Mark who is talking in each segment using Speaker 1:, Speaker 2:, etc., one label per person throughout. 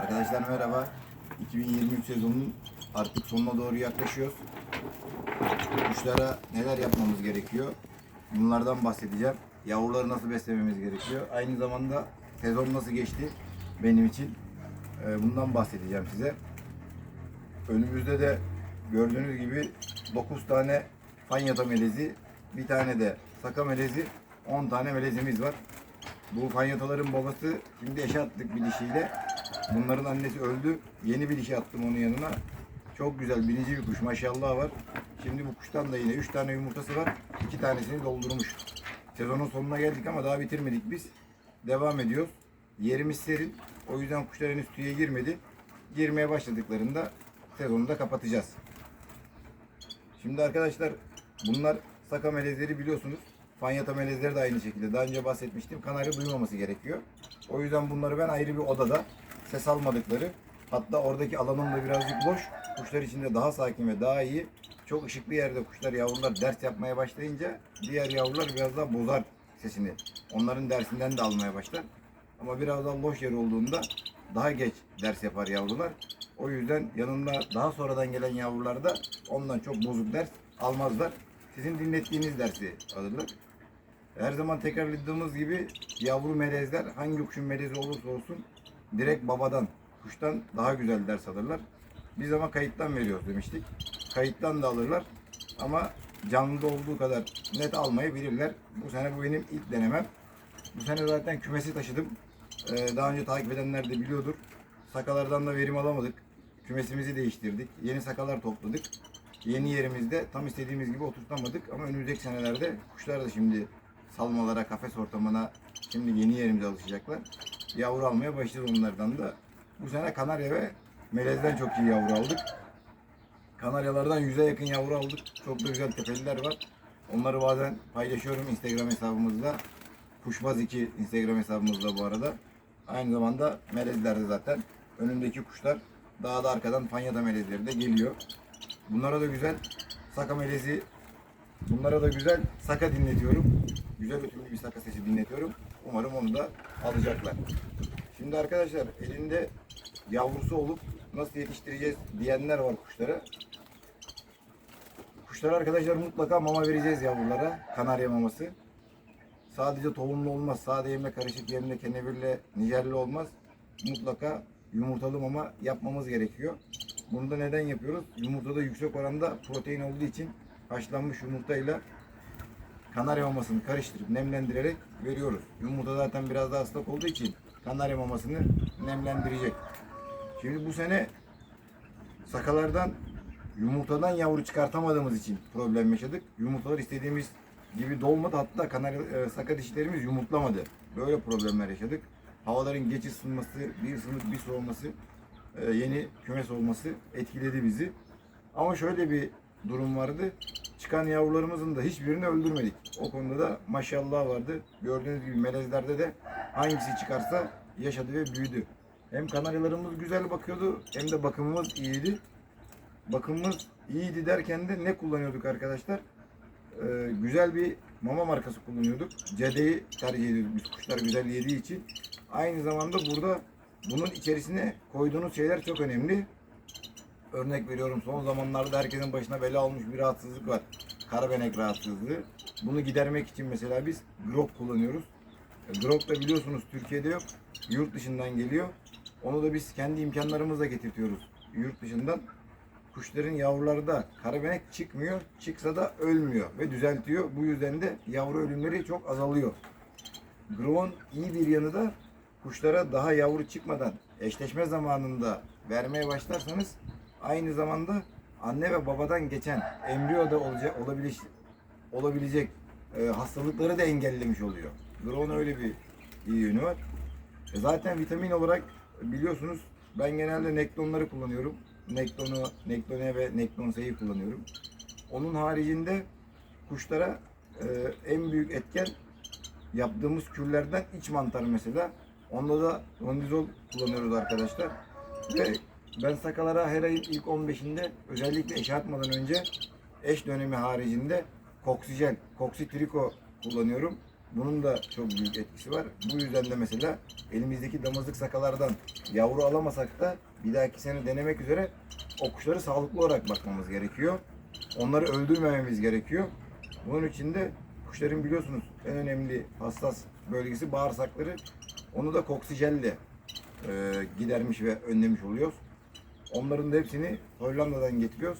Speaker 1: Arkadaşlar merhaba. 2023 sezonunun artık sonuna doğru yaklaşıyoruz. Kuşlara neler yapmamız gerekiyor? Bunlardan bahsedeceğim. Yavruları nasıl beslememiz gerekiyor? Aynı zamanda sezon nasıl geçti benim için? Ee, Bundan bahsedeceğim size. Önümüzde de gördüğünüz gibi 9 tane fanyata melezi, bir tane de saka melezi, 10 tane melezimiz var. Bu fanyataların babası şimdi eşe attık bir dişiyle. Bunların annesi öldü. Yeni bir dişi attım onun yanına. Çok güzel birinci bir kuş maşallah var. Şimdi bu kuştan da yine 3 tane yumurtası var. 2 tanesini doldurmuş. Sezonun sonuna geldik ama daha bitirmedik biz. Devam ediyoruz. Yerimiz serin. O yüzden kuşlar henüz tüye girmedi. Girmeye başladıklarında sezonu da kapatacağız. Şimdi arkadaşlar bunlar saka melezleri biliyorsunuz. Fanyata melezleri de aynı şekilde. Daha önce bahsetmiştim. Kanarya duymaması gerekiyor. O yüzden bunları ben ayrı bir odada ses almadıkları hatta oradaki alanım da birazcık boş. Kuşlar için de daha sakin ve daha iyi. Çok ışıklı yerde kuşlar yavrular ders yapmaya başlayınca diğer yavrular biraz daha bozar sesini. Onların dersinden de almaya başlar. Ama biraz daha loş yer olduğunda daha geç ders yapar yavrular. O yüzden yanında daha sonradan gelen yavrular da ondan çok bozuk ders almazlar. Sizin dinlettiğiniz dersi alırlar. Her zaman tekrarladığımız gibi yavru melezler hangi kuşun melezi olursa olsun direkt babadan, kuştan daha güzel ders alırlar. Biz ama kayıttan veriyoruz demiştik. Kayıttan da alırlar ama canlıda olduğu kadar net almayı bilirler. Bu sene bu benim ilk denemem. Bu sene zaten kümesi taşıdım. Ee, daha önce takip edenler de biliyordur. Sakalardan da verim alamadık. Kümesimizi değiştirdik. Yeni sakalar topladık. Yeni yerimizde tam istediğimiz gibi oturtamadık ama önümüzdeki senelerde kuşlar da şimdi salmalara, kafes ortamına şimdi yeni yerimize alışacaklar. Yavru almaya başlayacağız onlardan da. Bu sene Kanarya ve Melez'den çok iyi yavru aldık. Kanaryalardan yüze yakın yavru aldık. Çok da güzel tepeliler var. Onları bazen paylaşıyorum Instagram hesabımızda. Kuşbaz 2 Instagram hesabımızda bu arada. Aynı zamanda melezler de zaten. Önümdeki kuşlar daha da arkadan Fanyada melezleri de geliyor. Bunlara da güzel saka melezi Bunlara da güzel saka dinletiyorum. Güzel ötümlü bir saka sesi dinletiyorum. Umarım onu da alacaklar. Şimdi arkadaşlar elinde yavrusu olup nasıl yetiştireceğiz diyenler var kuşlara. Kuşlara arkadaşlar mutlaka mama vereceğiz yavrulara. Kanarya maması. Sadece tohumlu olmaz. Sade yemle karışık yemle kenevirle nijerli olmaz. Mutlaka yumurtalı mama yapmamız gerekiyor. Bunu da neden yapıyoruz? Yumurtada yüksek oranda protein olduğu için haşlanmış yumurtayla kanarya mamasını karıştırıp nemlendirerek veriyoruz. Yumurta zaten biraz daha ıslak olduğu için kanarya mamasını nemlendirecek. Şimdi bu sene sakalardan yumurtadan yavru çıkartamadığımız için problem yaşadık. Yumurtalar istediğimiz gibi dolmadı. Hatta kanarya, e, saka dişlerimiz yumurtlamadı. Böyle problemler yaşadık. Havaların geç ısınması, bir ısınıp bir soğuması, e, yeni kümes olması etkiledi bizi. Ama şöyle bir durum vardı. Çıkan yavrularımızın da hiçbirini öldürmedik. O konuda da maşallah vardı. Gördüğünüz gibi melezlerde de hangisi çıkarsa yaşadı ve büyüdü. Hem kanaryalarımız güzel bakıyordu hem de bakımımız iyiydi. Bakımımız iyiydi derken de ne kullanıyorduk arkadaşlar? Ee, güzel bir mama markası kullanıyorduk. Cedeyi tercih ediyorduk biz kuşlar güzel yediği için. Aynı zamanda burada bunun içerisine koyduğunuz şeyler çok önemli. Örnek veriyorum son zamanlarda herkesin başına bela olmuş bir rahatsızlık var. Karabenek rahatsızlığı. Bunu gidermek için mesela biz grok kullanıyoruz. E, Grok da biliyorsunuz Türkiye'de yok. Yurt dışından geliyor. Onu da biz kendi imkanlarımızla getirtiyoruz yurt dışından. Kuşların yavruları da karabenek çıkmıyor. Çıksa da ölmüyor ve düzeltiyor. Bu yüzden de yavru ölümleri çok azalıyor. Grok'un iyi bir yanı da kuşlara daha yavru çıkmadan eşleşme zamanında vermeye başlarsanız aynı zamanda anne ve babadan geçen embriyoda olacak olabilecek olabilecek e, hastalıkları da engellemiş oluyor. Grok'un öyle bir iyi yönü var. E, zaten vitamin olarak biliyorsunuz ben genelde nektonları kullanıyorum. Nektonu, nektone ve nekton S'yi kullanıyorum. Onun haricinde kuşlara e, en büyük etken yaptığımız küllerden iç mantarı mesela. Onda da rondizol kullanıyoruz arkadaşlar. Ve ben sakalara her ayın ilk 15'inde özellikle eşe atmadan önce eş dönemi haricinde koksijen, koksitriko kullanıyorum. Bunun da çok büyük etkisi var. Bu yüzden de mesela elimizdeki damızlık sakalardan yavru alamasak da bir dahaki sene denemek üzere o kuşları sağlıklı olarak bakmamız gerekiyor. Onları öldürmememiz gerekiyor. Bunun için de kuşların biliyorsunuz en önemli hassas bölgesi bağırsakları. Onu da koksijelle e, gidermiş ve önlemiş oluyoruz. Onların da hepsini Hollanda'dan getiriyoruz.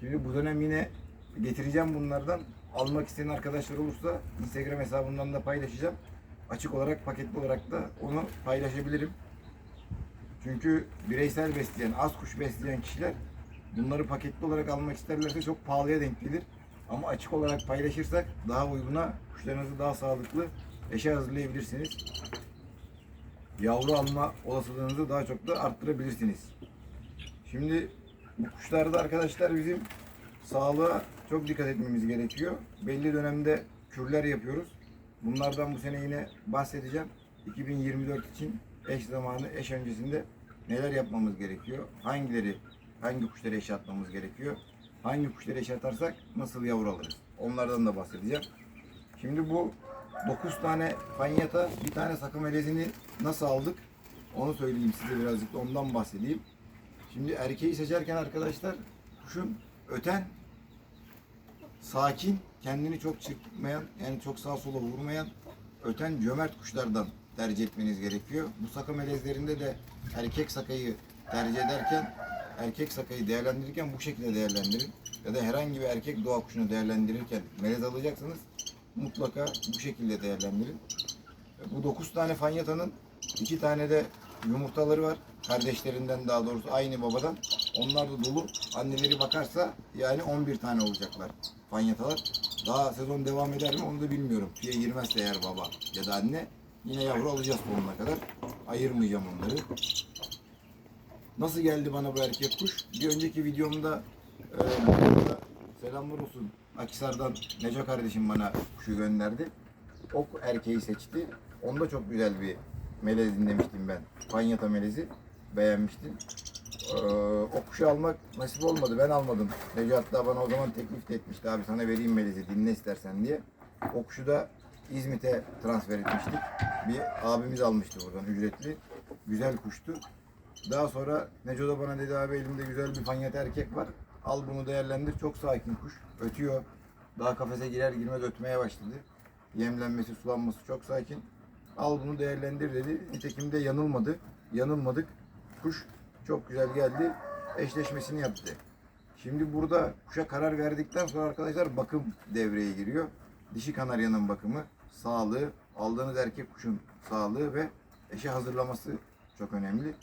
Speaker 1: Şimdi bu dönem yine getireceğim bunlardan. Almak isteyen arkadaşlar olursa Instagram hesabından da paylaşacağım. Açık olarak, paketli olarak da onu paylaşabilirim. Çünkü bireysel besleyen, az kuş besleyen kişiler bunları paketli olarak almak isterlerse çok pahalıya denk gelir. Ama açık olarak paylaşırsak daha uyguna kuşlarınızı daha sağlıklı eşe hazırlayabilirsiniz. Yavru alma olasılığınızı daha çok da arttırabilirsiniz. Şimdi bu kuşlarda arkadaşlar bizim sağlığa çok dikkat etmemiz gerekiyor. Belli dönemde kürler yapıyoruz. Bunlardan bu sene yine bahsedeceğim. 2024 için eş zamanı, eş öncesinde neler yapmamız gerekiyor? Hangileri, hangi kuşları atmamız gerekiyor? Hangi kuşları atarsak nasıl yavru alırız? Onlardan da bahsedeceğim. Şimdi bu 9 tane fanyata, bir tane sakı melezini nasıl aldık? Onu söyleyeyim size birazcık da ondan bahsedeyim. Şimdi erkeği seçerken arkadaşlar kuşun öten, sakin, kendini çok çırpmayan, yani çok sağa sola vurmayan, öten cömert kuşlardan tercih etmeniz gerekiyor. Bu saka melezlerinde de erkek sakayı tercih ederken, erkek sakayı değerlendirirken bu şekilde değerlendirin. Ya da herhangi bir erkek doğa kuşunu değerlendirirken melez alacaksınız mutlaka bu şekilde değerlendirin. Bu 9 tane fanyatanın iki tane de yumurtaları var. Kardeşlerinden daha doğrusu aynı babadan. Onlar da dolu. Anneleri bakarsa yani 11 tane olacaklar fanyatalar. Daha sezon devam eder mi onu da bilmiyorum. Tüye girmezse eğer baba ya da anne yine yavru alacağız sonuna kadar. Ayırmayacağım onları. Nasıl geldi bana bu erkek kuş? Bir önceki videomda e, selamlar olsun. Akisar'dan Neco kardeşim bana kuşu gönderdi. O erkeği seçti. Onda çok güzel bir melez dinlemiştim ben. Panyata melezi. Beğenmiştim. Ee, o kuşu almak nasip olmadı. Ben almadım. Neco hatta bana o zaman teklif de etmişti. Abi sana vereyim melezi dinle istersen diye. O kuşu da İzmit'e transfer etmiştik. Bir abimiz almıştı buradan ücretli. Güzel kuştu. Daha sonra Neco da bana dedi abi elimde güzel bir fanyata erkek var. Al bunu değerlendir. Çok sakin kuş. Ötüyor. Daha kafese girer girmez ötmeye başladı. Yemlenmesi, sulanması çok sakin. Al bunu değerlendir dedi. Nitekim de yanılmadı. Yanılmadık. Kuş çok güzel geldi. Eşleşmesini yaptı. Şimdi burada kuşa karar verdikten sonra arkadaşlar bakım devreye giriyor. Dişi kanaryanın bakımı, sağlığı, aldığınız erkek kuşun sağlığı ve eşe hazırlaması çok önemli.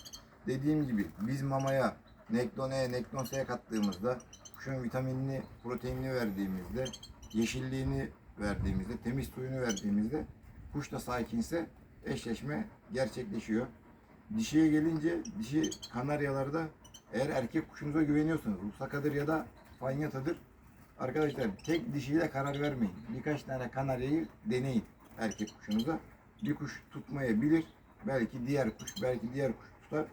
Speaker 1: Dediğim gibi biz mamaya Neklon E, Neklon S kattığımızda, kuşun vitaminini, proteinini verdiğimizde, yeşilliğini verdiğimizde, temiz suyunu verdiğimizde kuş da sakinse eşleşme gerçekleşiyor. Dişiye gelince, dişi kanaryalarda eğer erkek kuşunuza güveniyorsanız, bu sakadır ya da fanyatadır. Arkadaşlar tek dişiyle karar vermeyin. Birkaç tane kanaryayı deneyin erkek kuşunuza. Bir kuş tutmayabilir. Belki diğer kuş, belki diğer kuş tutar.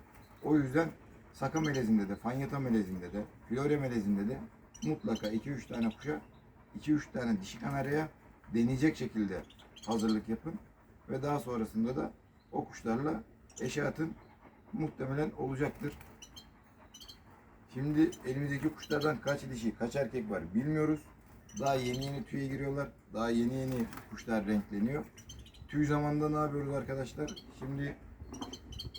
Speaker 1: O yüzden Saka melezinde de, Fanyata melezinde de, Flore melezinde de mutlaka 2-3 tane kuşa, 2-3 tane dişi kanaryaya deneyecek şekilde hazırlık yapın. Ve daha sonrasında da o kuşlarla eşe atın. Muhtemelen olacaktır. Şimdi elimizdeki kuşlardan kaç dişi, kaç erkek var bilmiyoruz. Daha yeni yeni tüye giriyorlar. Daha yeni yeni kuşlar renkleniyor. Tüy zamanında ne yapıyoruz arkadaşlar? Şimdi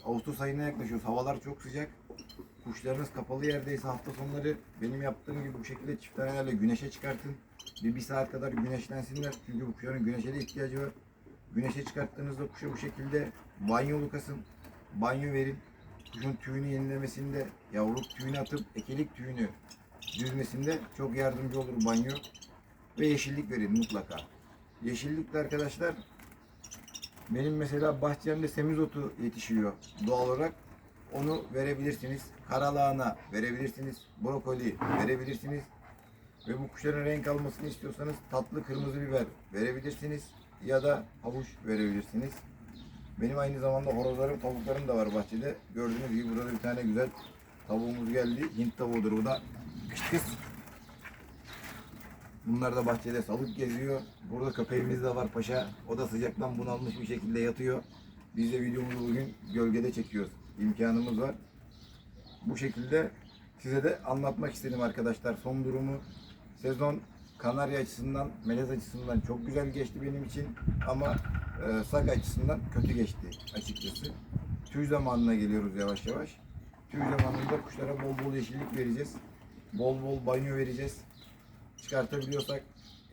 Speaker 1: Ağustos ayına yaklaşıyoruz. Havalar çok sıcak. Kuşlarınız kapalı yerdeyse hafta sonları benim yaptığım gibi bu şekilde çift tanelerle güneşe çıkartın. Bir, bir saat kadar güneşlensinler. Çünkü bu kuşların güneşe de ihtiyacı var. Güneşe çıkarttığınızda kuşa bu şekilde banyolu kasın. Banyo verin. Kuşun tüyünü yenilemesinde, yavruluk tüyünü atıp ekelik tüyünü düzmesinde çok yardımcı olur banyo. Ve yeşillik verin mutlaka. Yeşillikle arkadaşlar benim mesela bahçemde semizotu yetişiyor doğal olarak. Onu verebilirsiniz. Karalahana verebilirsiniz. Brokoli verebilirsiniz. Ve bu kuşların renk almasını istiyorsanız tatlı kırmızı biber verebilirsiniz. Ya da havuç verebilirsiniz. Benim aynı zamanda horozlarım, tavuklarım da var bahçede. Gördüğünüz gibi burada bir tane güzel tavuğumuz geldi. Hint tavuğudur bu da. Kış kız. Bunlar da bahçede salık geziyor. Burada köpeğimiz de var paşa. O da sıcaktan bunalmış bir şekilde yatıyor. Biz de videomuzu bugün gölgede çekiyoruz. İmkanımız var. Bu şekilde size de anlatmak istedim arkadaşlar son durumu. Sezon Kanarya açısından, Melez açısından çok güzel geçti benim için ama e, Sak açısından kötü geçti açıkçası. Tüy zamanına geliyoruz yavaş yavaş. Tüy zamanında kuşlara bol bol yeşillik vereceğiz. Bol bol banyo vereceğiz. Çıkartabiliyorsak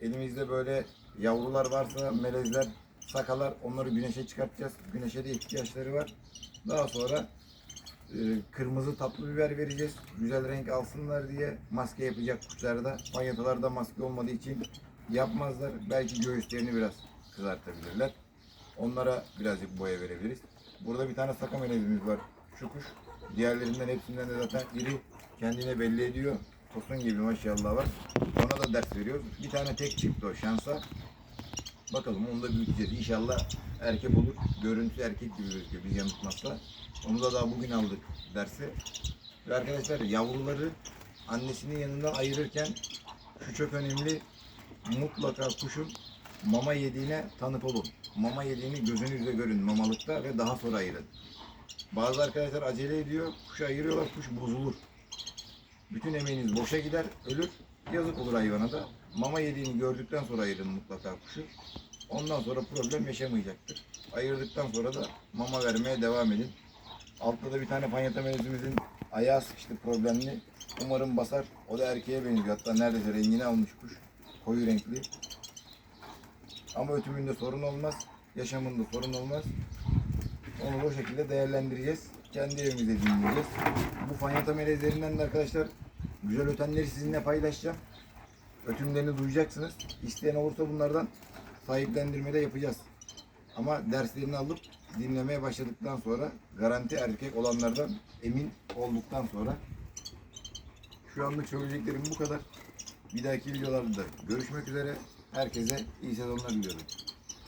Speaker 1: elimizde böyle yavrular varsa melezler, sakalar onları güneşe çıkartacağız. Güneşe de ihtiyaçları var. Daha sonra kırmızı tatlı biber vereceğiz. Güzel renk alsınlar diye maske yapacak kuşlarda. Fanyatalarda maske olmadığı için yapmazlar. Belki göğüslerini biraz kızartabilirler. Onlara birazcık boya verebiliriz. Burada bir tane saka melezimiz var. Şu kuş. Diğerlerinden hepsinden de zaten iri kendine belli ediyor. Tosun gibi maşallah var. Ona da ders veriyoruz. Bir tane tek çıktı o şansa. Bakalım onu da büyüteceğiz. İnşallah erkek olur. Görüntü erkek gibi gözüküyor biz yanıltmazsa. Onu da daha bugün aldık dersi. Ve arkadaşlar yavruları annesinin yanından ayırırken şu çok önemli mutlaka kuşun mama yediğine tanık olun. Mama yediğini gözünüzle görün mamalıkta ve daha sonra ayırın. Bazı arkadaşlar acele ediyor, kuşu ayırıyorlar, kuş bozulur. Bütün emeğiniz boşa gider, ölür. Yazık olur hayvana da. Mama yediğini gördükten sonra ayırın mutlaka kuşu. Ondan sonra problem yaşamayacaktır. Ayırdıktan sonra da mama vermeye devam edin. Altta da bir tane panyata melezimizin ayağı sıkıştı problemli. Umarım basar. O da erkeğe benziyor. Hatta neredeyse rengini almış kuş. Koyu renkli. Ama ötümünde sorun olmaz. Yaşamında sorun olmaz. Onu o şekilde değerlendireceğiz. Kendi evimizde dinleyeceğiz. Bu fanyata melezlerinden de arkadaşlar güzel ötenleri sizinle paylaşacağım. Ötümlerini duyacaksınız. İsteyen olursa bunlardan sahiplendirmede yapacağız. Ama derslerini alıp dinlemeye başladıktan sonra garanti erkek olanlardan emin olduktan sonra şu anlık söyleyeceklerim bu kadar. Bir dahaki videolarda görüşmek üzere. Herkese iyi sezonlar diliyorum.